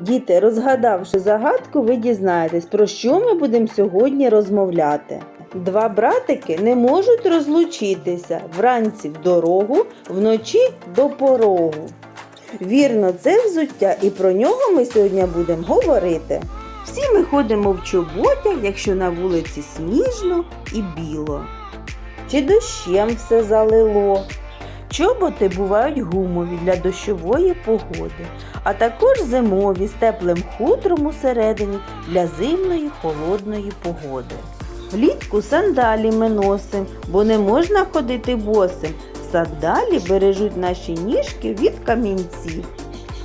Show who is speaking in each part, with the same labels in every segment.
Speaker 1: Діти, розгадавши загадку, ви дізнаєтесь, про що ми будемо сьогодні розмовляти. Два братики не можуть розлучитися вранці в дорогу, вночі до порогу. Вірно, це взуття, і про нього ми сьогодні будемо говорити. Всі ми ходимо в чоботях, якщо на вулиці сніжно і біло. Чи дощем все залило. Чоботи бувають гумові для дощової погоди, а також зимові з теплим хутром усередині для зимної холодної погоди. Влітку сандалі ми носимо, бо не можна ходити босим. Сандалі бережуть наші ніжки від камінців.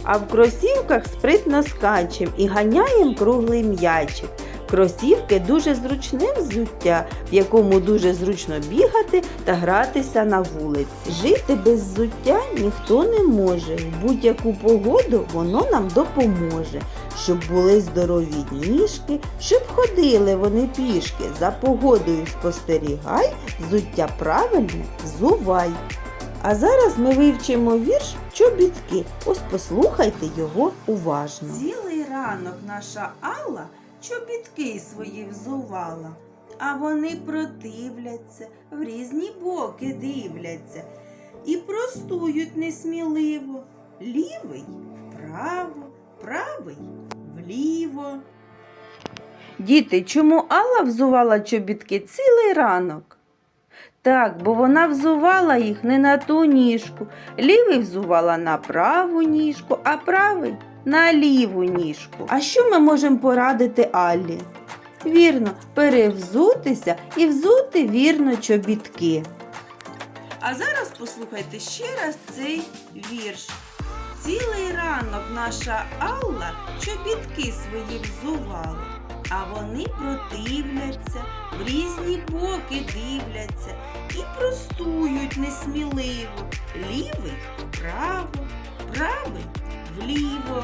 Speaker 1: А в кросівках спритно скачем і ганяєм круглий м'ячик. Кросівки дуже зручне взуття, в якому дуже зручно бігати та гратися на вулиці. Жити без взуття ніхто не може. В будь-яку погоду воно нам допоможе, щоб були здорові ніжки, щоб ходили вони пішки. За погодою спостерігай, взуття правильне взувай. А зараз ми вивчимо вірш чобітки. Ось послухайте його уважно. Цілий ранок наша Алла чобітки свої взувала, а вони противляться, в різні боки дивляться і простують несміливо. Лівий вправо, правий вліво. Діти, чому Алла взувала чобітки цілий ранок? Так, бо вона взувала їх не на ту ніжку. Лівий взувала на праву ніжку, а правий на ліву ніжку. А що ми можемо порадити Аллі? Вірно, перевзутися і взути вірно чобітки. А зараз послухайте ще раз цей вірш. Цілий ранок наша Алла чобітки свої взувала, а вони противляться, в різні боки дивляться і простують несміливо. Лівий вправо, правий вліво.